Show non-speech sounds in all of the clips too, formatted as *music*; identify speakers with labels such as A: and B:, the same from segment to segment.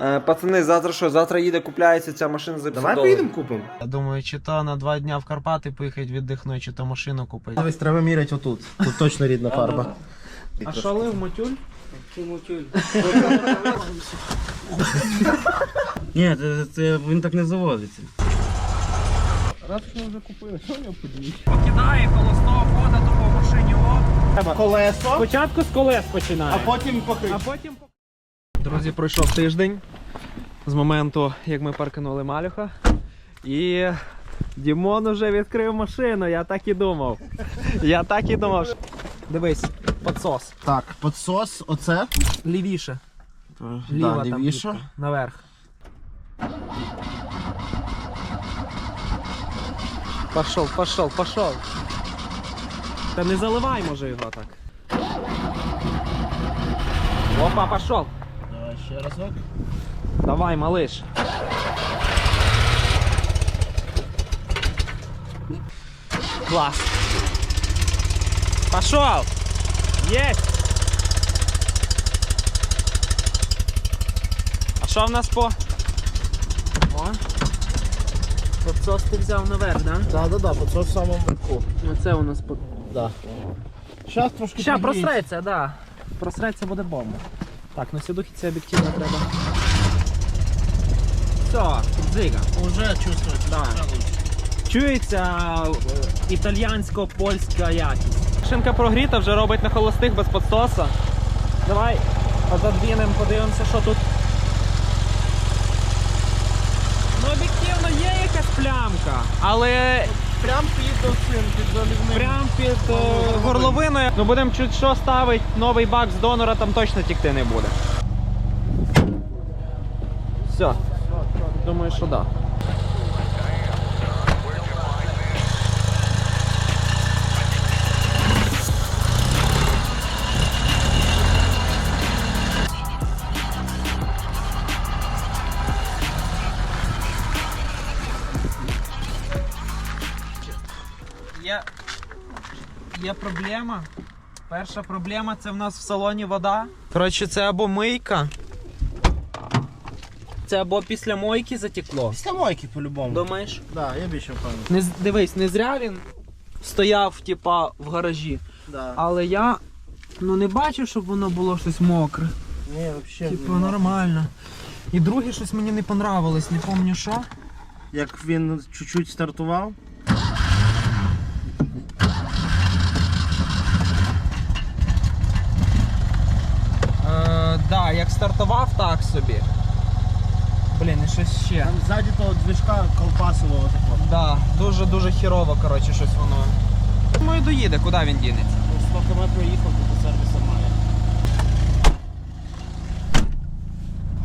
A: Е, пацани, завтра що? Завтра їде, купляється ця машина за 500
B: Давай
A: доларів.
B: поїдемо купимо.
C: Я думаю, чи то на два дня в Карпати поїхати віддихнути, чи то машину купити.
B: Дивись, треба міряти отут. Тут точно рідна фарба.
C: А що лив мотюль? *laughs*
D: Ні, це, це він так не заводиться.
C: Покидає холостого хода, то по машині.
B: Колесо,
C: Спочатку з колес починає.
B: а потім.
C: А потім. Друзі, пройшов тиждень з моменту, як ми парканули Малюха. І Дімон уже відкрив машину, я так і думав. Я так і думав. Дивись, підсос.
B: Так, підсос, оце.
C: Лівіше.
B: Да,
C: Ліва там
B: лівіше.
C: кнопка. Наверх. Пошов, пошов, пошов. Та не заливай, може, його так. Опа, пошов.
B: Давай ще разок.
C: Давай, малыш. Класс. Пошел. Есть. А що в нас по? О. Подсос ти взяв наверх, да?
B: Да, да, да, підсос в самому верху.
C: Оце у нас по.
B: Да. Щас трошки
C: Ща, просреться, да. Просреться буде бомба. Так, на сідухи це об'єктивно треба. Все, дзига.
B: Уже чувствується.
C: Да. Чується італьянсько-польська якість. Машинка прогріта, вже робить на холостих без подсоса. Давай задвінемо, подивимося, що тут. Ну, об'єктивно є якась плямка, але
B: Прям під під заливним.
C: прям під е, горловиною. Ну будемо чуть що ставити, новий бак з донора там точно тікти не буде. Все. Думаю, що так. Да. Є проблема. Перша проблема це в нас в салоні вода. Коротше, це або мийка. Це або після мойки затекло.
B: Після мойки по-любому.
C: Думаєш?
B: Да, я більше впевнений.
C: Не, з- дивись, не зря він стояв, типа, в гаражі.
B: Да.
C: Але я ну, не бачив, щоб воно було щось мокре.
B: Ні, взагалі.
C: Типу, нормально. І друге щось мені не понравилось, не пам'ятаю що.
B: Як він чуть-чуть стартував.
C: Е, да, як стартував, так собі. Блін, і щось ще.
B: Там ззаді того движка колпасило отако.
C: Да, дуже-дуже хірово, коротше, щось воно. Думаю, доїде, куди він дінеться.
B: Ну, 100 км проїхав, то до сервісу має.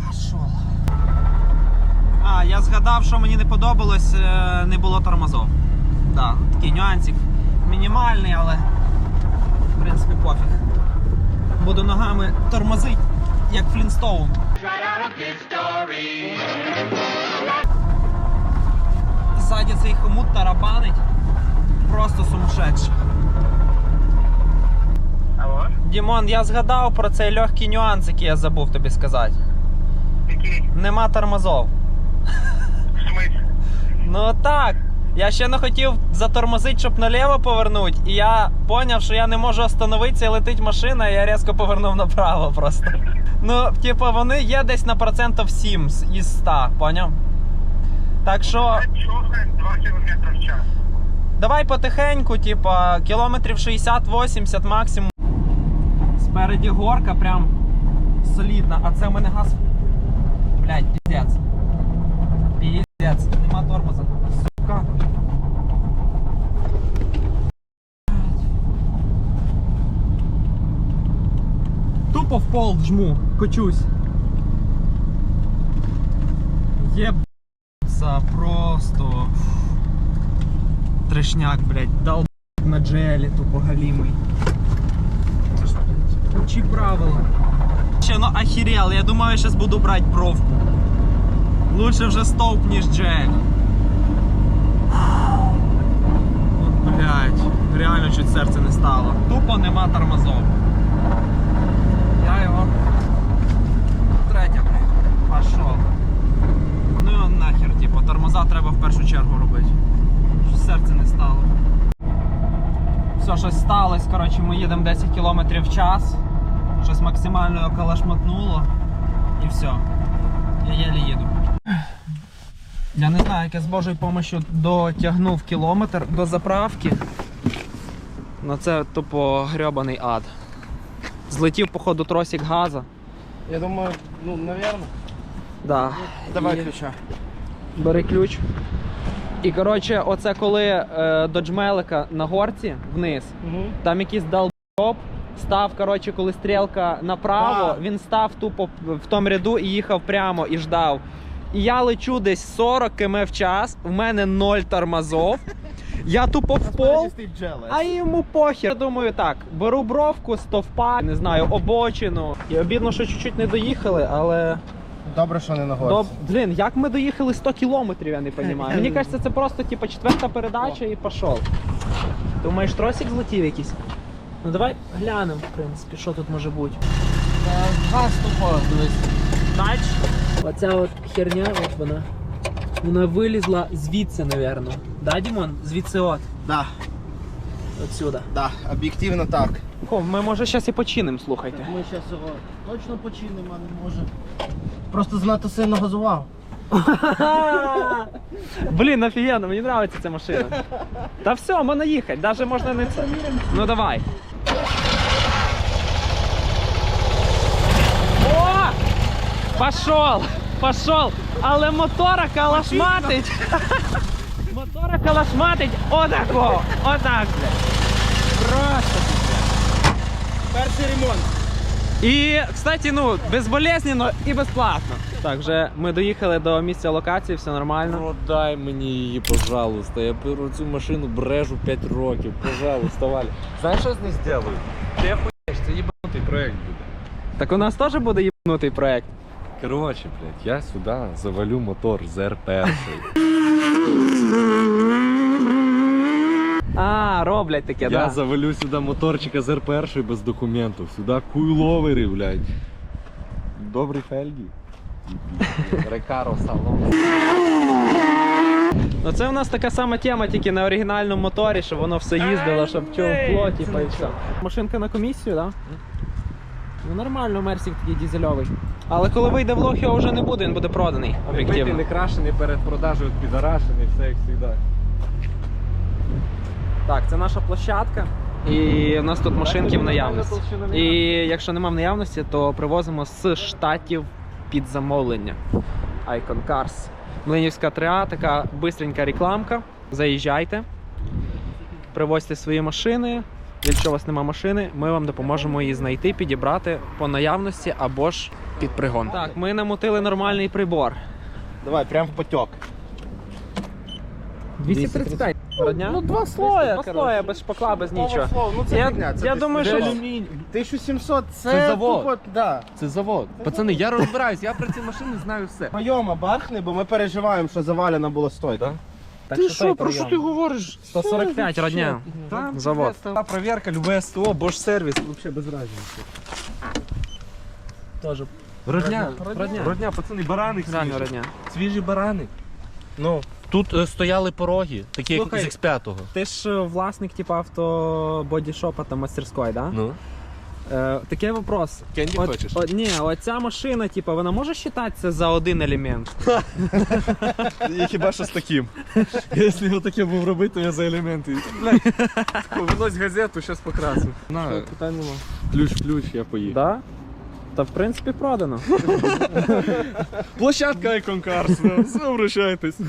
C: Пошов. А, я згадав, що мені не подобалось, е, не було тормозов. Да, такий нюансик. Мінімальний, але в принципі пофіг. Буду ногами тормозити, як Флінстоун. Ззаді цей хомут тарабанить. Просто сумасшедший. Дімон, я згадав про цей легкий нюанс, який я забув тобі сказати.
E: Який?
C: Нема тормозов.
E: В смысле?
C: Ну так. Я ще не хотів затормозити, щоб наліво повернути, і я поняв, що я не можу остановитися, і летить машина, і я різко повернув направо просто. Ну, типу, вони є десь на процентів 7 із 100, поняв? Так що
E: 2 км в час.
C: давай потихеньку, типа, кілометрів 60-80 максимум. Спереді горка прям солідна, а це в мене газ. Блять, піздець. Піздець, нема тормоза. Сука. Тупо в пол жму, кочусь. Єбаться просто. Трешняк, блядь, дал на джелі тупо галімий. Учи правила. Ще ну охерел, я думаю, я зараз буду брати бровку. Лучше вже стовп, ніж джель. Блять, реально чуть серце не стало. Тупо нема тормозов. Я його... Третя, блядь. що? Ну його нахер, типу, тормоза треба в першу чергу робити. Щось серце не стало. Все, щось сталося, коротше, ми їдемо 10 км в час. Щось максимально його калашмотнуло. І все. Я єлі їду. Я не знаю, як я з Божою допомогою дотягнув кілометр до заправки. Ну це тупо грьобаний ад. Злетів, походу, тросик газа.
B: Я думаю, ну, навірно.
C: Да.
B: Давай
C: І-
B: ключа.
C: Бери ключ. І коротше, оце коли е, до джмелика на горці вниз,
B: Угу.
C: там якийсь долбоп став, коротше, коли стрілка направо,
B: Да.
C: він став тупо в тому ряду і їхав прямо і ждав. І я лечу десь 40 км в час, в мене ноль тормозов. Я тупо в пол. А йому похер. Я думаю, так, беру бровку, стовпа, не знаю, обочину. І обідно, що чуть-чуть не доїхали, але.
B: Добре, що не на
C: Доб... Блін, як ми доїхали 100 кілометрів, я не розумію. Мені кажеться, це просто типу, четверта передача і пішов. Думаєш, тросик злетів якийсь? Ну давай глянемо, в принципі, що тут може бути.
B: Газ тупо, дивись.
C: Тач. Оця от херня, от вона. Вона вилізла звідси, напевно. Да, Дімон? Звідси от.
B: Да,
C: Отсюда.
B: да, об'єктивно так.
C: О, ми може зараз і починимо, слухайте.
B: Ми зараз його точно починимо, а не може. Просто занадто сильно газував. *laughs*
C: Блін, офігенно, мені подобається ця машина. Та все, можна їхати, навіть можна не це. Ну давай. О! Пошел! Пошел! Але мотора калашматить! *laughs* Мотора калашматить! Отако! Отак! Просто.
B: Перший ремонт.
C: І, кстати, ну, безболезненно і безплатно. Так, вже ми доїхали до місця локації, все нормально.
A: Продай мені її, пожалуйста. Я беру цю машину, брежу 5 років. Пожалуйста, Валя. Знаєш, що з нею зроблю? Ти охуєш, це їбанутий проект буде.
C: Так у нас теж буде їбнутий проект.
A: Коротше, блядь, я сюди завалю мотор з р
C: А, роблять таке,
A: Я
C: да.
A: завалю сюди моторчика з р без документів. Сюди куйловери, блядь. Добрі фельги. Рекаро салон.
C: Ну це у нас така сама тема, тільки на оригінальному моторі, щоб воно все їздило, щоб чого в плоті і все. Машинка на комісію, так? Да? Ну нормально, Мерсік такий дізельовий. Але коли вийде влог, його вже не буде, він буде проданий.
A: Об'єктивно. Не крашений перед продажею підарашений, все як завжди.
C: Так, це наша площадка. І в нас тут машинки в наявності. І якщо нема в наявності, то привозимо з штатів під замовлення. Icon Cars. Млинівська 3А, така бистренька рекламка. Заїжджайте, привозьте свої машини. Якщо у вас нема машини, ми вам допоможемо її знайти, підібрати по наявності або ж під пригон. Так, ми намутили нормальний прибор.
B: Давай, прям в потік.
C: 235. Родня?
B: Ну, два слоя,
C: Два слоя, без шпакла, без нічого.
B: Ну це
C: Я-
B: фігня, це
C: я
B: десь
C: думаю, що-
B: 1700 це,
A: Це завод.
B: тупо, да.
A: Це завод. Пацани, я розбираюсь, я про ці машини знаю все.
B: Прийома бахни, бо ми переживаємо, що завалена була стойка.
C: Так що той прийом.
A: говориш?
C: 145 родня.
A: Там
C: Завод.
A: Та проверка, любе СТО, Bosch сервіс, взагалі без разниці.
C: Тоже
A: Родня,
C: Родня.
A: родня, пацани, барани
C: реально
A: свіжі.
C: родня.
A: Свіжі барани.
B: Ну,
A: Тут е, стояли пороги, такі як
C: Слухай,
A: з X5.
C: Ти ж е, власник типу авто бодішопа та мастерської, да?
A: Ну.
C: Е, такий вопрос.
A: Кенді
C: От,
A: хочеш?
C: от, ні, оця машина, типу, вона може вважатися за один елемент?
A: Я хіба що з таким. Якщо його таке був робити, то я за елементи. Винось газету, зараз покрасив. На,
C: Питань нема.
A: ключ-ключ, я поїду.
C: Да? Та в принципі продано.
A: Площадка Icon Cars, все, обращайтесь.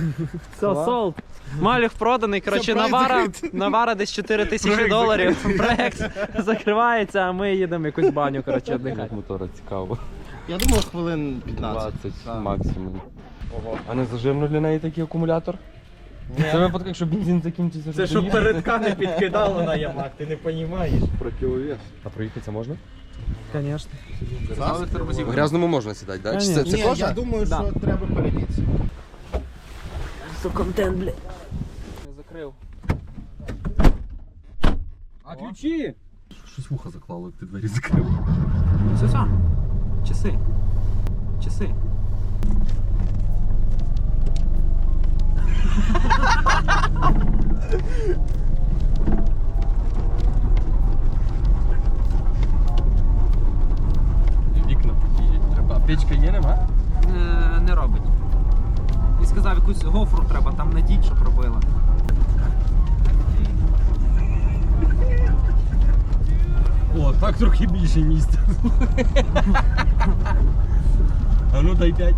C: Все, солд. Малюх проданий. Коротше, навара, навара десь 4 тисячі доларів. Проект закривається, а ми їдемо в якусь баню, коротше, віддихати.
A: Мотора цікаво.
B: я думаю, хвилин 15.
A: 20
B: Так.
A: максимум. А не зажирно для неї такий акумулятор? Це випадок, якщо бензин закінчиться.
B: Це щоб передка не підкидало на ямак, ти не розумієш.
A: про кіловес. А проїхатися можна?
C: Звісно.
F: В грязному можна сідати, так?
C: Та
F: Чи це, це
B: Ні,
F: кожа?
B: я думаю,
C: Да.
B: що треба передітися.
C: Це контент, блядь. Не закрив.
A: А ключі? Щось вуха заклало, як ти двері закрив.
C: Все, все. Часи. Часи. *laughs*
A: А печка є, нема?
C: Е, не робить. І сказав, якусь гофру треба там надіть, щоб робила.
A: О, так трохи більше місця. А ну дай п'ять.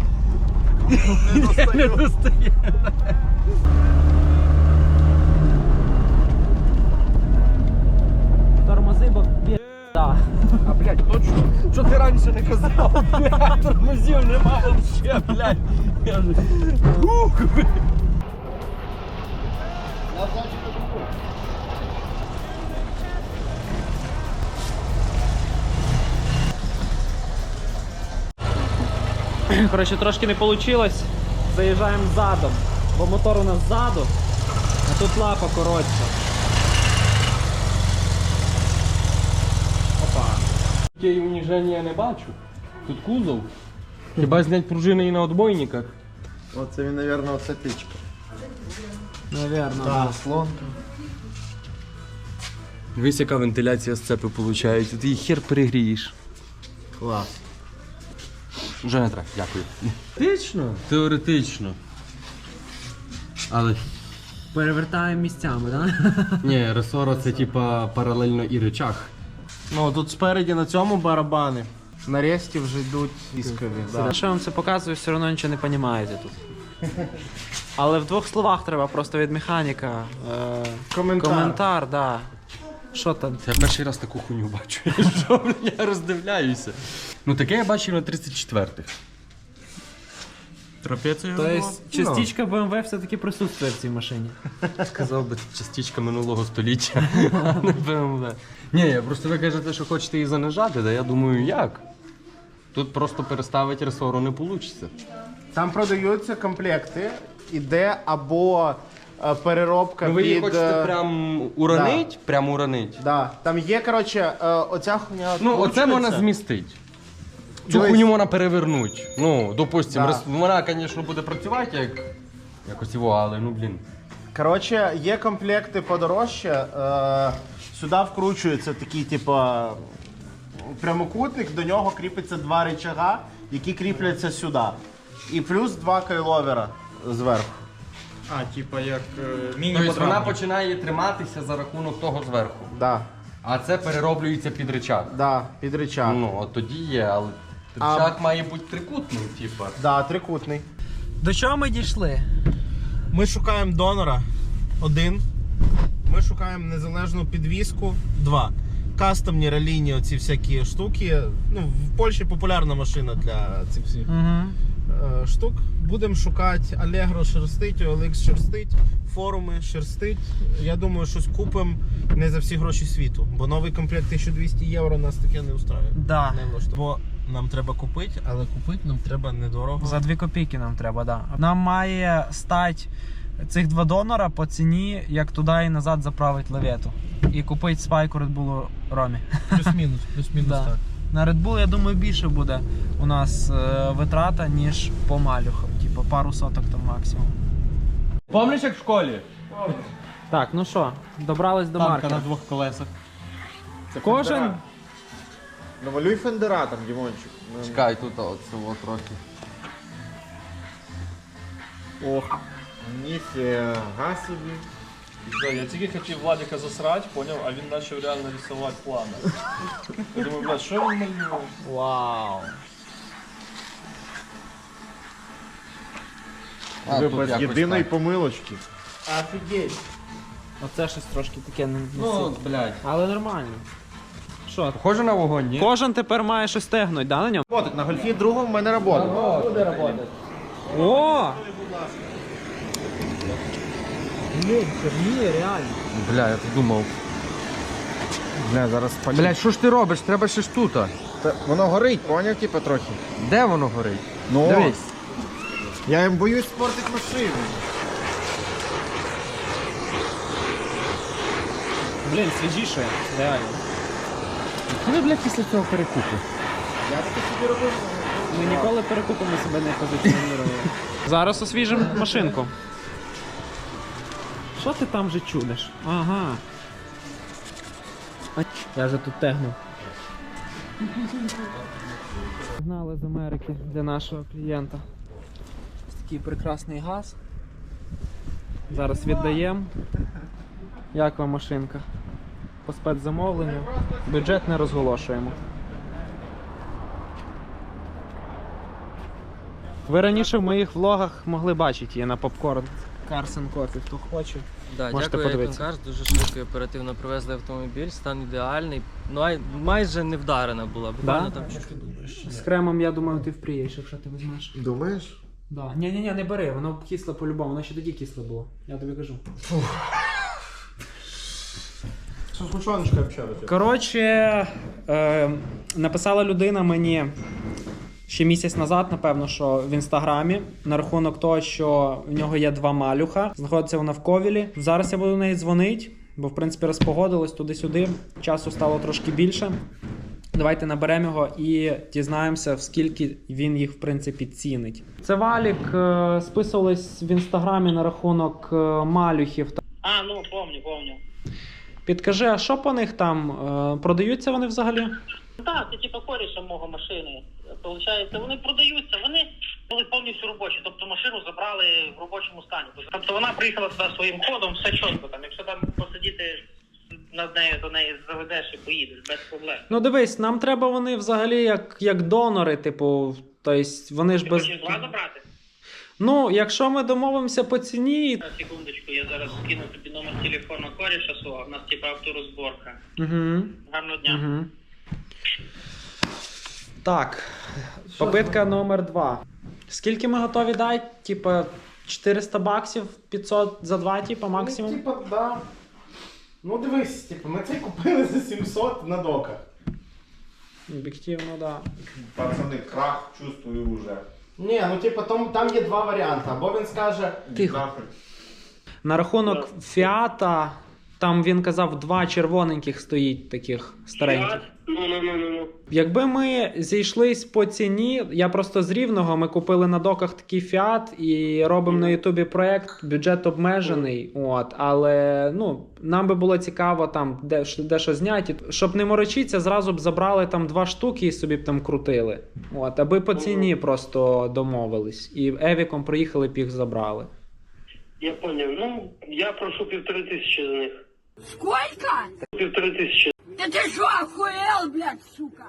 A: Не достає.
C: Тормози, бо да.
A: А блядь, точно? Що ти раніше не казав? *laughs* Блядь, тормозів нема вообще, блядь. Я ж... Ух, блядь.
C: Коротше, трошки не вийшло. Заїжджаємо задом, бо мотор у нас ззаду, а тут лапа коротша.
A: Таке уніження я не бачу. Тут кузов. Хіба знять пружини і на отбойниках?
B: Оце він, мабуть, оце печка.
C: Наверно.
B: Так, заслонка.
A: Дивись, яка вентиляція з цепи виходить. Ти її хер перегрієш.
B: Клас.
A: Вже не треба, дякую. Теоретично? Теоретично. Але
C: Перевертаємо місцями, так?
A: ні, ресора це типа паралельно і речах.
B: Ну, тут спереді на цьому барабани. Нарешті вже йдуть іскові. Да.
C: Що я вам це показую, все одно нічого не розумієте тут. Але в двох словах треба просто від механіка. Е,
B: Коментар.
C: коментар, да. Що там?
A: Я перший раз таку хуйню бачу. *laughs* Я роздивляюся. Ну таке я бачив на 34-х. Трапецію.
C: Тобто частичка BMW все-таки присутствує в цій машині.
A: Сказав би, частичка минулого століття, не BMW. Ні, я просто ви кажете, що хочете її занижати, да я думаю, як? Тут просто переставити ресору не вийде.
B: Там продаються комплекти, іде або е, переробка
A: Ну ви її
B: під...
A: хочете
B: е,
A: прям уронить? Прям уронить.
B: Да. Там є, коротше, е, оця хуйня.
A: Ну, оце можна змістити. Цю
B: Дивись.
A: хуйню можна перевернути. Ну, допустим,
B: Да.
A: рес- вона, звісно, буде працювати як якось його, але ну блін.
B: Коротше, є комплекти подорожче. Е, сюди вкручується такий, типа, прямокутник, до нього кріпиться два рычага, які кріпляться сюди. І плюс два кайловера зверху.
D: А, типа як
A: Тобто
D: міні
A: вона починає триматися за рахунок того зверху.
B: Да,
A: А це перероблюється під речах.
B: да, під рычаг.
A: Ну, от тоді є, але
B: А-
A: має бути трикутним, типа.
B: Да, трикутний.
C: До чого ми дійшли?
B: Ми шукаємо донора. Один. Ми шукаємо незалежну підвіску. Два. Кастомні релійні оці всякі штуки. Ну, в Польщі популярна машина для цих всіх
C: Угу.
B: штук. Будемо шукати Allegro шерстить, OLX шерстить, форуми шерстить. Я думаю, щось купимо не за всі гроші світу. Бо новий комплект 1200 євро нас таке не устраює.
C: Да.
B: Не влаштовує. Нам треба купити, але купити нам треба недорого.
C: За 2 копійки нам треба, да. Нам має стати цих два донора по ціні, як туди і назад заправить лавету. І купити спайку Red Bull Ромі.
B: Плюс-мінус, плюс-мінус *laughs*
C: Да.
B: так.
C: На Red Bull, я думаю, більше буде у нас е, витрата, ніж по малюхам. Типу пару соток там максимум.
A: Пам'ятаєш, як в школі?
C: Так, ну що, добрались до
A: Танка
C: маркера.
A: на двох колесах.
C: Кожен.
F: Намалюй фендера там, Дімончик. Ну,
A: Чекай, тут от трохи.
F: Ох, ніфіга собі.
G: Да, я тільки хотів Владика засрати, поняв, а він почав реально рисувати плани. Я думаю, блядь, що він малює?
C: Вау.
A: А,
F: Ви
A: тут
F: без
A: якось
F: єдиної
A: так.
F: помилочки.
B: Офігеть.
C: Оце щось трошки таке не, не
A: Ну,
C: сильно.
A: блядь.
C: Але нормально. Що?
A: Похоже на вогонь, ні?
C: Кожен тепер має щось тегнуть, да, на ньому?
F: Работать, на гольфі другому в мене робота.
C: Буде працювати. О! Блін, ні, реально.
A: Бля, я так думав.
F: Бля, зараз спалю.
A: Блядь, що ж ти робиш? Треба ще ж тут.
F: Та воно горить, поняв, типу, трохи.
A: Де воно горить?
F: Ну,
A: Дивись.
F: я їм боюсь спортити машину.
C: Блін, свіжіше, реально.
A: Коли, блядь, після цього перекупу?
F: Я таки собі робив.
C: Ми ніколи перекупами себе не позиціонували. Зараз освіжимо машинку. Що ти там вже чудиш? Ага. Я вже тут тегну. Гнали з Америки для нашого клієнта. Ось такий прекрасний газ. Зараз віддаємо. Як вам машинка? По спецзамовленню. Бюджет не розголошуємо. Ви раніше в моїх влогах могли бачити її на попкорн. Карсен Кофі, хто хоче.
H: Да,
C: Можете
H: дякую,
C: подивитися.
H: Еконкарс, дуже швидко і оперативно привезли автомобіль, стан ідеальний. Ну, ай- майже не вдарена була, буквально
C: Да?
H: там чуть-чуть.
C: З кремом, я думаю, ти впрієш, якщо ти візьмеш.
B: Думаєш?
C: Да. Ні, ні, ні, не бери, воно кисле по-любому, воно ще тоді кисле було. Я тобі кажу.
B: Що з мучоночкою общалися?
C: Коротше, е, написала людина мені ще місяць назад, напевно, що в інстаграмі на рахунок того, що в нього є два малюха. Знаходиться вона в ковілі. Зараз я буду до неї дзвонити, бо в принципі розпогодилось туди-сюди. Часу стало трошки більше. Давайте наберемо його і дізнаємося, в скільки він їх в принципі цінить. Це валік е, списувались в інстаграмі на рахунок е, малюхів.
E: А, ну помню, помню.
C: Підкажи, а що по них там? Е, продаються вони взагалі?
E: Так, це типу коріша мого машини. Получається, вони продаються, вони були повністю робочі. Тобто машину забрали в робочому стані. Тобто вона приїхала сюди своїм ходом, все чітко там. Якщо там посидіти над нею, то неї заведеш і поїдеш без проблем.
C: Ну дивись, нам треба вони взагалі як, як донори, типу, тобто вони ж
E: Ти
C: без.
E: забрати?
C: Ну, якщо ми домовимося по ціні.
E: Секундочку, я зараз скину тобі номер телефону коріша свого, в нас типу авторозборка.
C: Угу,
E: Гарного дня.
C: угу. Так, попитка номер два. Скільки ми готові дати? Типа 400 баксів, 500 за два, типа максимум.
B: Ну, типа, да. Ну дивись, типу, ми цей купили за 700 на доках.
C: Об'єктивно, да.
F: Пацани, крах чувствую уже.
B: Ні, ну типу, там, там є два варіанти. Або він скаже,
C: Тихо. На рахунок фіата, там він казав, два червоненьких стоїть таких стареньких.
E: Ну, ну, ну, ну, ну.
C: Якби ми зійшлись по ціні, я просто з рівного ми купили на доках такий фіат і робимо на Ютубі проект, бюджет обмежений. От, але ну нам би було цікаво там де, дещо зняти, щоб не морочитися, зразу б забрали там два штуки і собі б там крутили. От, аби по ціні просто домовились. І Евіком приїхали б їх забрали.
E: Я поняв. Ну, я прошу півтори тисячі за них.
I: Сколько?
E: Півтори тисячі.
I: Да ты что, охуел, блядь, сука?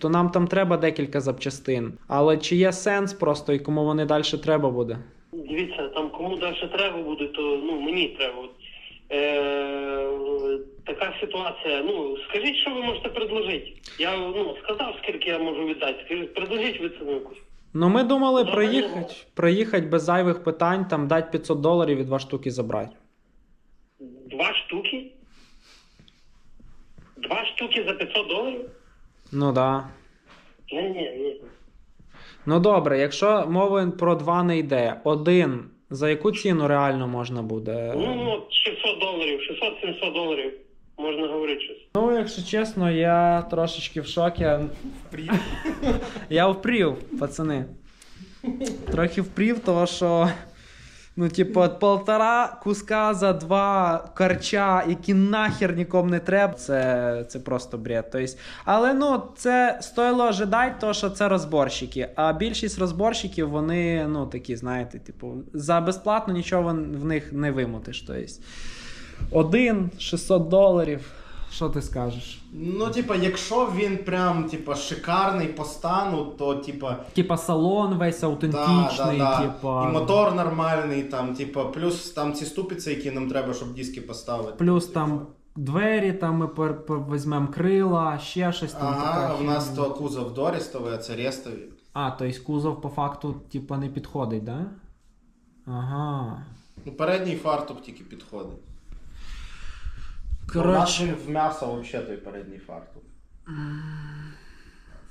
C: То нам там треба декілька запчастин. Але чи є сенс просто і кому вони далі треба буде?
E: Дивіться, там кому далі треба буде, то ну мені треба. Е, така ситуація. Ну, скажіть, що ви можете предложити. Я ну, сказав, скільки я можу віддати. Скажіть, предложіть ви ціну якусь.
C: Ну, ми думали
E: Ну,
C: проїхати, проїхати без зайвих питань, там дати 500 доларів і два штуки забрати.
E: Два штуки? Два штуки за 500 доларів?
C: Ну да.
E: Ні, ні, ні.
C: Ну добре, якщо мови про два не йде, один за яку ціну реально можна буде?
E: Ну, от 600 доларів, 600-700 доларів. Можна говорити щось.
C: Ну, якщо чесно, я трошечки в шокі. Впрів. *laughs* я впрів, пацани. Трохи впрів, того що. Ну, типу, полтора куска за два карча, які нахер нікому не треба. Це, це просто бред. Тобто, але ну, це стоїло ожидати, то що це розборщики. А більшість розборщиків, вони, ну, такі, знаєте, типу, за безплатно нічого в в них не вимутиш. Тобто, один 600 доларів. Що ти скажеш?
B: ну, типа, якщо він прям типа шикарний по стану, то типа.
C: Типа салон весь аутентичний,
B: да, да.
C: типа.
B: І мотор нормальний, там, типа, плюс там ці ступиці, які нам треба, щоб диски поставити.
C: Плюс там двері, там ми пер, пер, візьмемо крила, ще щось там.
B: Ага,
C: така
B: в нас то кузов дорістовий, а це рестовий.
C: А, то есть кузов по факту, типа, не підходить, да? Ага.
B: Ну, передній фартук тільки підходить. У нас
C: Коротше.
B: він в м'ясо взагалі той передній фартук.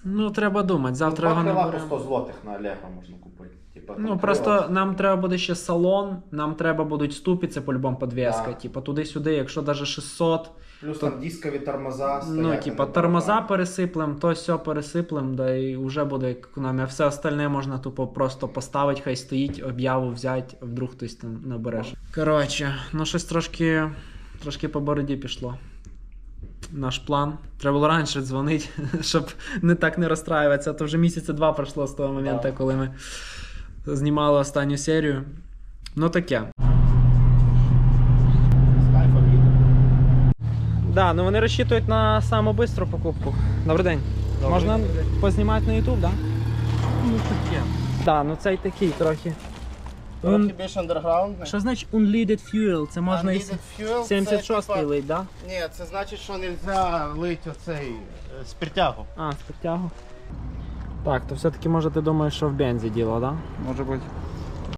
C: Ну, треба думати, завтра його не
B: крила
C: беремо.
B: по 100 злотих на Allegro можна купити. Типа, там
C: Ну
B: крила-
C: просто нам треба буде ще салон, нам треба будуть ступі, по-любому подвеска. Типа туди-сюди, якщо навіть 600,
B: Плюс
C: то-
B: там дискові тормоза стоять.
C: ну типа тормоза пересиплем, то все пересиплем, да і вже буде економія. Все остальне можна тупо просто поставити, хай стоїть, об'яву взяти, вдруг хтось там набереш. Коротше, ну щось трошки, трошки по бороді пішло. Наш план. Треба було раніше дзвонити, *laughs* щоб не так не розстраюватися. То вже місяця два пройшло з того моменту,
B: Так.
C: коли ми знімали останню серію. Ну таке. Да, ну вони розчитують на саму бистру покупку. Добрий день. Можна познімати на YouTube, да? Ну таке. Да, ну цей такий трохи.
B: Трохи більш андерграундний.
C: Що значить unleaded fuel? Це можна і
B: fuel,
C: 76-й
B: типа-
C: лить, да?
B: Ні, це значить, що не можна лити оцей е, спиртягу.
C: А, з підтягу. Так, то все-таки може ти думаєш, що в бензі діло, да?
J: Може бути.